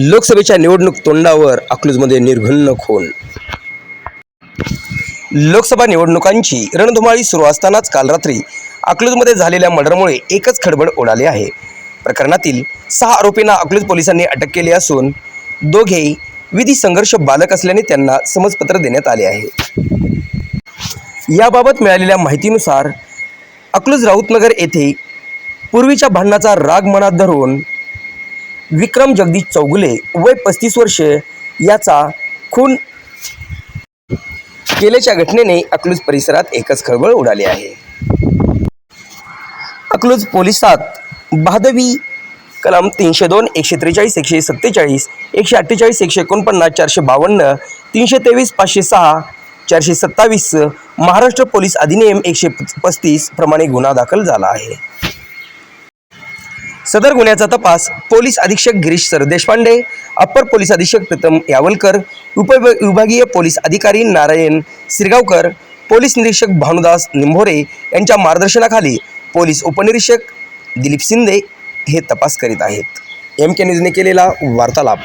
लोकसभेच्या निवडणूक तोंडावर अकलूजमध्ये निर्घुन्न खून. लोकसभा निवडणुकांची रणधुमाळी सुरू असतानाच काल रात्री अकलूजमध्ये झालेल्या मर्डरमुळे एकच खडबड उडाली आहे. प्रकरणातील सहा आरोपींना अकलूज पोलिसांनी अटक केली असून दोघेही विधी संघर्ष बालक असल्याने त्यांना समजपत्र देण्यात आले आहे. याबाबत मिळालेल्या माहितीनुसार अकलूज राऊतनगर येथे पूर्वीच्या भांडणाचा राग मनात धरून विक्रम जगदीश चौगुले वय पस्तीस वर्षे याचा खून केल्याच्या घटनेने अकलूज परिसरात एकच खळबळ उडाली आहे. अकलूज पोलिसात भादवी कलम तीनशे दोन एकशे त्रेचाळीस एकशे सत्तेचाळीस एकशे अठ्ठेचाळीस एकशे एकोणपन्नास चारशे बावन्न तीनशे तेवीस पाचशे सहा चारशे सत्तावीस महाराष्ट्र पोलीस अधिनियम एकशे पस्तीस प्रमाणे गुन्हा दाखल झाला आहे. सदर गुन्ह्याचा तपास पोलीस अधीक्षक गिरीश सर देशपांडे अप्पर पोलीस अधीक्षक प्रथम यावलकर उपविभागीय पोलीस अधिकारी नारायण सिरगावकर पोलीस निरीक्षक भानुदास निंभोरे यांच्या मार्गदर्शनाखाली पोलीस उपनिरीक्षक दिलीप शिंदे हे तपास करीत आहेत. एम के न्यूजने केलेला वार्तालाप.